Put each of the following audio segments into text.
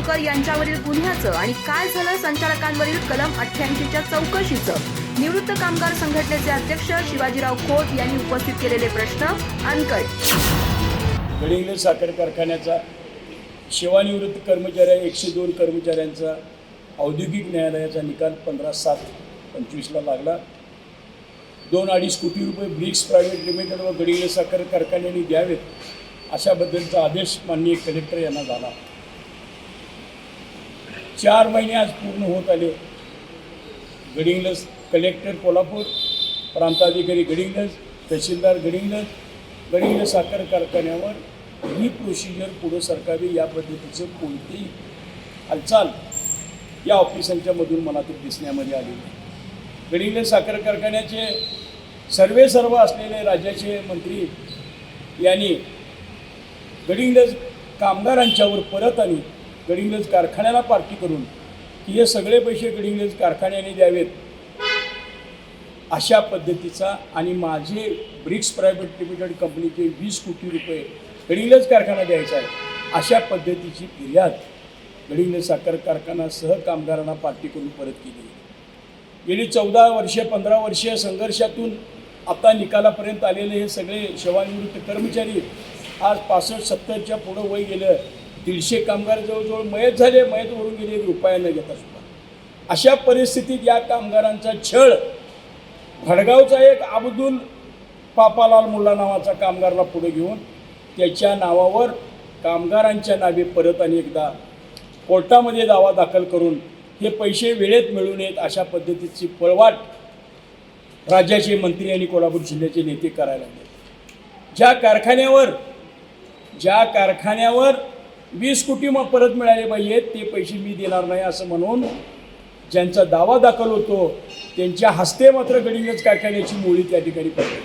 शापूरकर यांच्यावरील गुन्ह्याचं आणि काय झालं संचालकांवरील कलम अठ्ठ्याऐंशीच्या चौकशीचं. निवृत्त कामगार संघटनेचे अध्यक्ष शिवाजीराव खोत यांनी उपस्थित केलेले प्रश्न अनकट. गडिंगले साखर कारखान्याचा सेवानिवृत्त कर्मचारी एकशे दोन कर्मचाऱ्यांचा औद्योगिक न्यायालयाचा निकाल पंधरा सात पंचवीसला लागला. दोन अडीच कोटी रुपये ब्रिक्स प्रायव्हेट लिमिटेड व गडिंगले साखर कारखान्याने द्यावेत अशाबद्दलचा आदेश माननीय कलेक्टर यांना झाला. चार महिने आज पूर्ण होत आले. गडिंगलज कलेक्टर कोल्हापूर प्रांताधिकारी गडिंगलज तहसीलदार गडिंगलज गडिंगलज साखर कारखान्यावर ही प्रोसिजर पुढं सरकारी या पद्धतीचं कोणतीही हालचाल या ऑफिसांच्या मधून मला ते दिसण्यामध्ये आली गडिंगलज साखर कारखान्याचे सर्वे सर्व असलेले राज्याचे मंत्री यांनी गडिंगलज कामगारांच्यावर परत आणि गडिंग्लज कारखान्याला पार्टी करून की हे सगळे पैसे गडिंग्लज कारखान्याने द्यावेत अशा पद्धतीचा आणि माझे ब्रिक्स प्रायव्हेट लिमिटेड कंपनीचे वीस कोटी रुपये गडिंग्लज कारखाना द्यायचा आहे अशा पद्धतीची फिर्याद गडिंग्लज साखर कारखाना सह कामगारांना पार्टी करून परत केली. गेली चौदा वर्षे पंधरा वर्षे संघर्षातून आता निकालापर्यंत आलेले हे सगळे सेवानिवृत्त कर्मचारी आज पासष्ट सत्तरच्या पुढं वय गेलं. दीडशे कामगार जवळजवळ मयत झाले मयत वरून गेले एक रुपया न घेता सुद्धा. अशा परिस्थितीत या कामगारांचा छळ भडगावचा एक अब्दुल पापालाल मुल्ला नावाचा कामगारला पुढे घेऊन त्याच्या नावावर कामगारांच्या नावे परत आणि एकदा कोर्टामध्ये दावा दाखल करून हे पैसे वेळेत मिळू नयेत अशा पद्धतीची पळवाट राज्याचे मंत्री आणि कोल्हापूर जिल्ह्याचे नेते करायला लागले. ज्या कारखान्यावर ज्या कारखान्यावर वीस कोटी मग परत मिळाले पाहिजेत ते पैसे मी देणार नाही असं म्हणून ज्यांचा दावा दाखल होतो त्यांच्या हस्ते मात्र गडिंगज कारखान्याची मुळी त्या ठिकाणी पडते.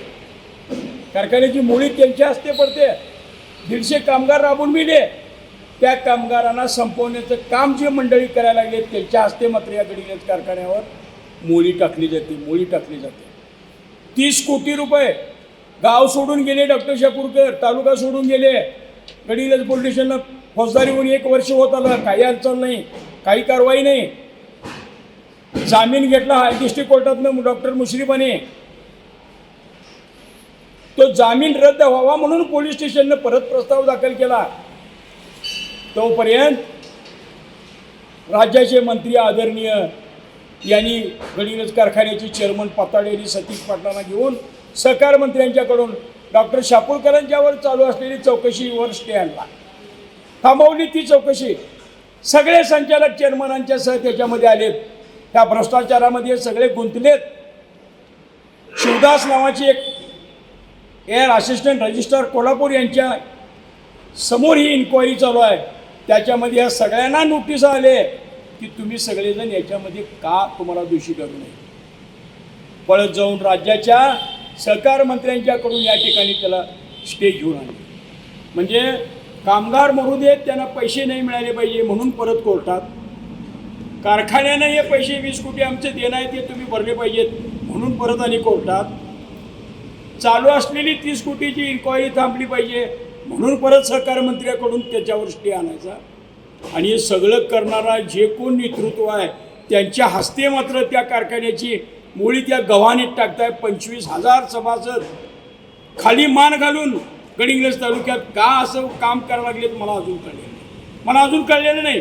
कारखान्याची मुळी त्यांच्या हस्ते पडते. दीडशे कामगार राबून मिले त्या कामगारांना संपवण्याचं काम जे मंडळी करायला लागले त्यांच्या हस्ते मात्र या गडिंगज कारखान्यावर मुळी टाकली जाते मुळी टाकली जाते. तीस कोटी रुपये गाव सोडून गेले डॉक्टर शापूरकर तालुका सोडून गेले. गडिंगज पोलीस स्टेशनला फौजदारी होऊन एक वर्ष होत आलं. काही अडचण नाही. काही कारवाई नाही. जामीन घेतला हाय डिस्ट्रिक्ट कोर्टातनं डॉक्टर मुश्रीफाने. तो जामीन रद्द व्हावा म्हणून पोलीस स्टेशननं परत प्रस्ताव दाखल केला. तोपर्यंत राज्याचे मंत्री आदरणीय यांनी गडीरज कारखान्याचे चेअरमन पाताळेरी सतीश पाटलांना घेऊन सहकार मंत्र्यांच्याकडून डॉक्टर शापूरकरांच्यावर चालू असलेली चौकशीवर स्टे आणला थांबवली ती चौकशी. सगळे संचालक चेअरमनांच्या सह त्याच्यामध्ये आलेत. त्या भ्रष्टाचारामध्ये सगळे गुंतलेत. शिवदास नावाची एक एअर असिस्टंट रजिस्ट्रार कोल्हापूर यांच्या समोर ही इन्क्वायरी चालू आहे. त्याच्यामध्ये या सगळ्यांना नोटीस आले की तुम्ही सगळेजण याच्यामध्ये का तुम्हाला दोषी करू नये पळत जाऊन राज्याच्या सहकार मंत्र्यांच्याकडून या ठिकाणी त्याला स्टे घेऊन आणले म्हणजे कामगार मरू देत त्यांना पैसे नाही मिळाले पाहिजे म्हणून परत कोर्टात. कारखान्यानं हे पैसे वीस कोटी आमचे देणं आहे ते तुम्ही भरले पाहिजेत म्हणून परत आणि कोर्टात. चालू असलेली तीस कोटीची इन्क्वायरी थांबली पाहिजे म्हणून परत सहकार मंत्र्याकडून त्याच्यावर स्टे आणायचा. आणि हे सगळं करणारा जे कोण नेतृत्व आहे त्यांच्या हस्ते मात्र त्या कारखान्याची मुळी त्या गव्हाणीत टाकताय. पंचवीस हजार सभासद. खाली मान घालून गडिंग्लज तालुक्यात का असं काम करायला लागले मला अजून कळलेलं नाही. मला अजून कळलेलं नाही.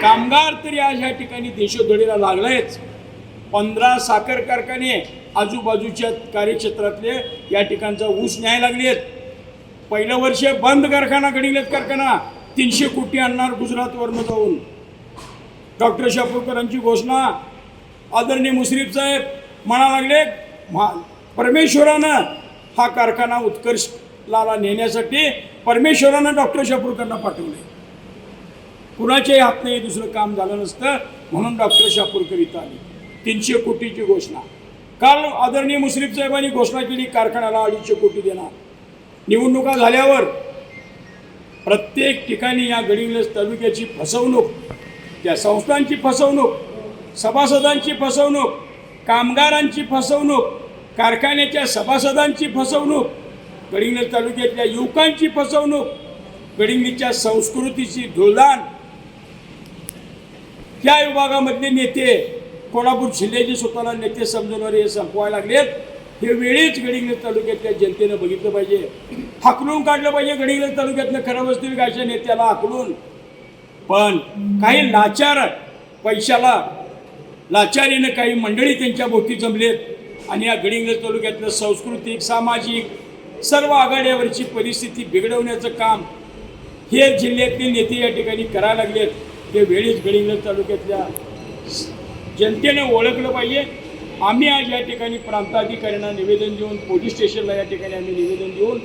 कामगार तरी आज ह्या ठिकाणी देशोधडीला लागलायच पंधरा साखर कारखाने आजूबाजूच्या कार्यक्षेत्रातले या ठिकाणचा ऊस न्याय लागलेत पहिलं वर्ष बंद कारखाना गडिंग्लज कारखाना. तीनशे कोटी आणणार गुजरातवरनं जाऊन. डॉक्टर शापूरकरांची घोषणा. आदरणीय मुश्रीफ साहेब म्हणा लागले परमेश्वरानं हा कारखाना उत्कर्ष लाला नेण्यासाठी परमेश्वरानं डॉक्टर शापूरकरांना पाठवले. कुणाच्याही हात नाही दुसरं काम झालं नसतं म्हणून डॉक्टर शापूरकर इथं आले. तीनशे कोटीची घोषणा. काल आदरणीय मुश्रीफ साहेबांनी घोषणा केली कारखान्याला अडीचशे कोटी देणार. निवडणुका झाल्यावर प्रत्येक ठिकाणी या गडिंग्लज तालुक्याची फसवणूक त्या संस्थांची फसवणूक सभासदांची फसवणूक कामगारांची फसवणूक कारखान्याच्या सभासदांची फसवणूक कडिंगल तालुक्यातल्या युवकांची फसवणूक गडिंग्लजच्या संस्कृतीची धुळदाण त्या विभागामधले नेते कोल्हापूर जिल्ह्याचे स्वतःला नेते समजवणारे हे संपवायला लागलेत. हे वेळीच गडिंगल तालुक्यातल्या जनतेनं बघितलं पाहिजे. हाकलून काढलं पाहिजे गडिंगल तालुक्यातनं खरं वस्तू अशा नेत्याला हाकलून. पण काही लाचार पैशाला लाचारीनं काही मंडळी त्यांच्या भोवती जमलेत. आणि या गडिंगल तालुक्यातलं सांस्कृतिक सामाजिक सर्व आघाड्यावरची परिस्थिती बिघडवण्याचं काम हे जिल्ह्यातले नेते या ठिकाणी करायला लागलेत ते वेळीच गडिंग्लज तालुक्यातल्या जनतेनं ओळखलं पाहिजे. आम्ही आज या ठिकाणी प्रांताधिकाऱ्यांना निवेदन देऊन पोलीस स्टेशनला या ठिकाणी आम्ही निवेदन देऊन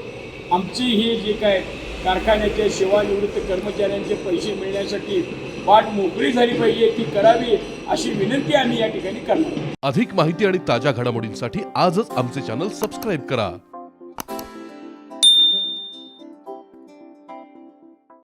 आमची ही जी काय कारखान्याच्या सेवानिवृत्त कर्मचाऱ्यांचे पैसे मिळण्यासाठी वाट मोकळी झाली पाहिजे ती करावी अशी विनंती आम्ही या ठिकाणी करणार अधिक माहिती आणि ताज्या घडामोडींसाठी आजच आमचे चॅनल सबस्क्राईब करा.